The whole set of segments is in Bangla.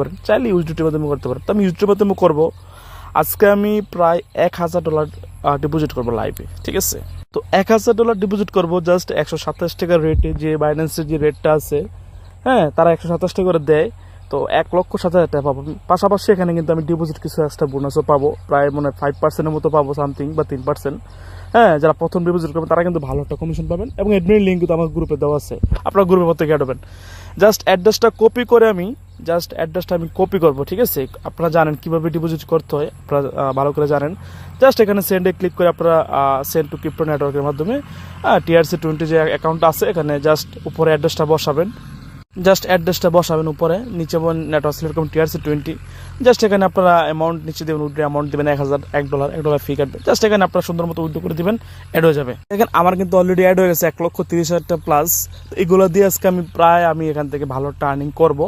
পারেন। চাইলে ইউজডিটির মাধ্যমে করতে পারেন। তো আমি ইউজডিটির মাধ্যমে করব। আজকে আমি প্রায় এক হাজার ডলার ডিপোজিট করব লাইভে ঠিক আছে? তো এক হাজার ডলার ডিপোজিট করব জাস্ট একশো সাতাশ টাকার রেটে যে বাইন্যান্সের যে রেটটা আছে হ্যাঁ তারা একশো সাতাশ টাকা করে দেয়। তো এক লক্ষ সাত হাজার টাকা পাবো। পাশাপাশি এখানে কিন্তু আমি ডিপোজিট কিছু এক্সট্রা বোনাসও পাবো। প্রায় মনে ফাইভ পার্সেন্টের মতো পাবো সামথিং বা তিন পার্সেন্ট হ্যাঁ যারা প্রথম ডিপোজিট করবেন, তারা কিন্তু ভালো একটা কমিশন পাবেন। এবং অ্যাডমিন লিঙ্ক কিন্তু আমার গ্রুপে দেওয়া আছে। আপনার গ্রুপের মধ্যে অ্যাড হবেন জাস্ট অ্যাড্রেসটা কপি করে আমি জাস্ট অ্যাড্রেসটা আমি কপি করব, ঠিক আছে? আপনারা জানেন কীভাবে ডিপোজিট করতে হয়, আপনারা ভালো করে জানেন। জাস্ট এখানে সেন্ডে ক্লিক করে আপনারা সেন্ড টু ক্রিপ্টো নেটওয়ার্কের মাধ্যমে টিআরসি টোয়েন্টি যে অ্যাকাউন্ট আছে, এখানে জাস্ট উপরে অ্যাড্রেসটা বসাবেন। জাস্ট অ্যাড্রেসটা বসাবেন উপরে, নিচে নেটওয়ার্ক করুন টিআরসি টোয়েন্টি জাস্ট এখানে আপনারা অ্যামাউন্ট নিচে দেবেন উইড্রো অ্যামাউন্ট দেবেন এক হাজার, এক ডলার এক ডলার ফি কাটবে। জাস্ট এখানে আপনারা সুন্দর মতো উইড্রো করে দিবেন অ্যাড হয়ে যাবে। এখানে আমার কিন্তু অলরেডি অ্যাড হয়ে গেছে এক লক্ষ তিরিশ হাজারটা প্লাস এগুলো দিয়ে আজকে আমি প্রায় আমি এখান থেকে ভালো টার্নিং করব।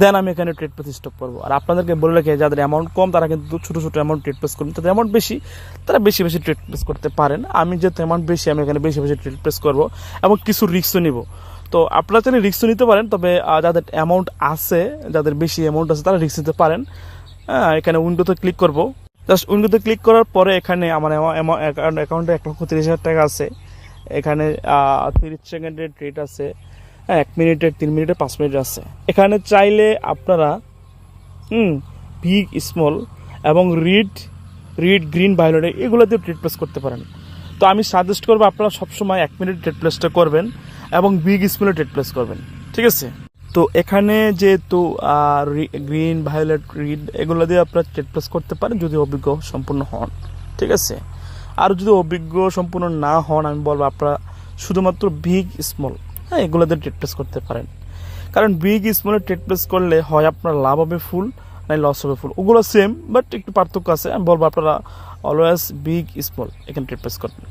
দেন আমি এখানে ট্রেড পেস স্টপ করব। আর আপনাদেরকে বলে রাখি, যাদের অ্যামাউন্ট কম, তারা কিন্তু ছোটো ছোটো অ্যামাউন্ট ট্রেড পেস করুন। তাদের অ্যামাউন্ট বেশি, তারা বেশি বেশি ট্রেড পেস করতে পারেন। আমি যেহেতু অ্যামাউন্ট বেশি, আমি এখানে বেশি বেশি ট্রেড পেস করব। এবং কিছু রিস্কও নিব। তো আপনারা চাইলে রিস্কও নিতে পারেন, তবে যাদের অ্যামাউন্ট আছে, যাদের বেশি অ্যামাউন্ট আছে, তারা রিস্ক নিতে পারেন। হ্যাঁ এখানে উইন্ডোতে ক্লিক করব। জাস্ট উইন্ডোতে ক্লিক করার পরে এখানে আমার অ্যাকাউন্টে এক লক্ষ তিরিশ হাজার টাকা আছে। এখানে তিরিশ সেকেন্ডের ট্রেড আছে। হ্যাঁ এক মিনিটের, তিন মিনিটের, পাঁচ মিনিট আছে। এখানে চাইলে আপনারা, হুম বিগ স্মল এবং রিড রিড গ্রিন ভায়োলেট এগুলো দিয়ে ট্রেড প্লেস করতে পারেন। তো আমি সাজেস্ট করব আপনারা সবসময় এক মিনিট ট্রেড প্লেসটা করবেন এবং বিগ স্মলে ট্রেড প্লেস করবেন। ঠিক আছে? তো এখানে যেহেতু গ্রিন ভায়োলেট রিড এগুলো দিয়ে আপনারা ট্রেড প্লেস করতে পারেন যদি অভিজ্ঞ সম্পূর্ণ হন। ঠিক আছে? আর যদি অভিজ্ঞ সম্পূর্ণ না হন, আমি বলব আপনারা শুধুমাত্র বিগ স্মল হ্যাঁ এগুলো দিয়ে ট্রেড প্লেস করতে পারেন। কারণ বিগ স্মলে ট্রেড প্লেস করলে হয় আপনার লাভ হবে ফুল নাই লস হবে ফুল ওগুলো সেম বাট একটু পার্থক্য আছে। আমি বলব আপনারা অলওয়েজ বিগ স্মল এখানে ট্রেড প্লেস করবেন।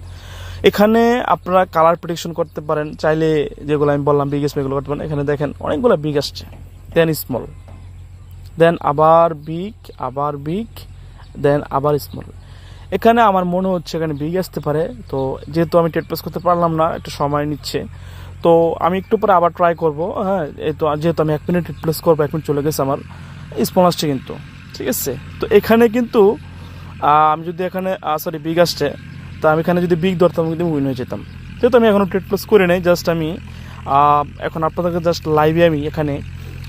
এখানে আপনারা কালার প্রেডিকশন করতে পারেন। চাইলে যেগুলো আমি বললাম বিগ স্মল এগুলো করতে পারেন। এখানে দেখেন অনেকগুলো বিগ আসছে। দেন স্মল দেন আবার বিগ আবার বিগ দেন আবার স্মল এখানে আমার মনে হচ্ছে এখানে বিগ আসতে পারে। তো যেহেতু আমি ট্রেড প্লেস করতে পারলাম না, একটু সময় নিচ্ছে। তো আমি একটু পরে আবার ট্রাই করব। হ্যাঁ এই তো যেহেতু আমি এক মিনিট ট্রেড প্লেস করব, এক মিনিট চলে গেছে আমার। স্মল আসছে কিন্তু, ঠিক আছে? তো এখানে কিন্তু আমি যদি এখানে সরি বিগ আসছে, তা আমি এখানে যদি বিগ ধরতাম কিন্তু উইন হয়ে যেতাম। যেহেতু আমি এখনও ট্রেড প্লেস করে নেই জাস্ট আমি এখন আপনাদেরকে জাস্ট লাইভে আমি এখানে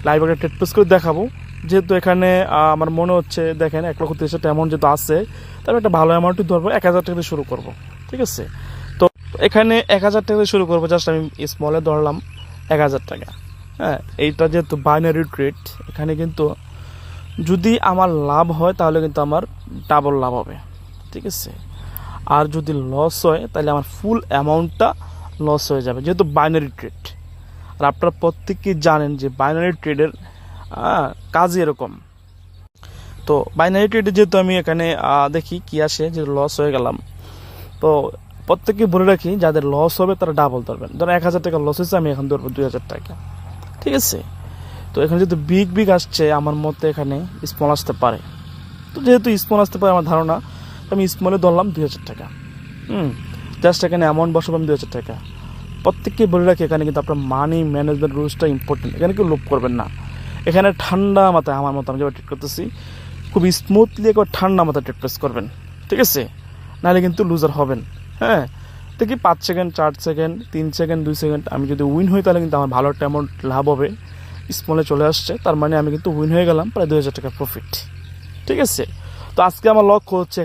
লাইভ একটা ট্রেড প্লেস করে দেখাবো। যেহেতু এখানে আমার মনে হচ্ছে, দেখেন, এক লক্ষ তিরিশ হাজার যেহেতু আছে তাহলে একটা ভালো অ্যামাউন্টই ধরবো, এক হাজার টাকা দিয়ে শুরু করব, ঠিক আছে? তো এখানে এক হাজার টাকা শুরু করব জাস্ট আমি স্মলে ধরলাম, এক হাজার টাকা হ্যাঁ? এইটা যেহেতু বাইনারি ট্রেড এখানে কিন্তু যদি আমার লাভ হয়, তাহলে কিন্তু আমার ডাবল লাভ হবে। ঠিক আছে? আর যদি লস হয়, তাহলে আমার ফুল অ্যামাউন্টটা লস হয়ে যাবে, যেহেতু বাইনারি ট্রেড আর আপনারা প্রত্যেকেই জানেন যে বাইনারি ট্রেডের কাজই এরকম। তো বাইনারি ট্রেডে যেহেতু আমি এখানে দেখি কি আসে, যে লস হয়ে গেলাম। তো প্রত্যেককে বলে রাখি, যাদের লস হবে, তারা ডাবল ধরবেন। ধরুন এক হাজার টাকা লস হয়েছে, আমি এখন ধরবো দুই হাজার টাকা। ঠিক আছে? তো এখানে যেহেতু বিগ বিগ আসছে আমার মতে এখানে স্মল আসতে পারে। তো যেহেতু স্মল আসতে পারে আমার ধারণা আমি স্মলে ধরলাম দুই হাজার টাকা। হুম জাস্ট এখানে অ্যামাউন্ট বসাবো আমি দুই হাজার টাকা। প্রত্যেককে বলে রাখি, এখানে কিন্তু আপনার মানি ম্যানেজমেন্ট রুলসটা ইম্পর্টেন্ট এখানে কেউ লোভ করবেন না। এখানে ঠান্ডা মাথায় আমার মতো, আমি যেভাবে ট্রিট করতেছি, খুব স্মুথলি একবার ঠান্ডা মাথায় ট্রিট প্রেস করবেন। ঠিক আছে? নাহলে কিন্তু লুজার হবেন। হ্যাঁ? দেখি পাঁচ সেকেন্ড চার সেকেন্ড তিন সেকেন্ড দুই সেকেন্ড আমি যদি উইন হই তাহলে কিন্তু আমার ভালো একটা অ্যামাউন্ট লাভ হবে। স্মলে চলে আসছে, তার মানে আমি কিন্তু উইন হয়ে গেলাম, প্রায় দু হাজার টাকা প্রফিট ঠিক আছে? তো আজকে আমার লক্ষ্য হচ্ছে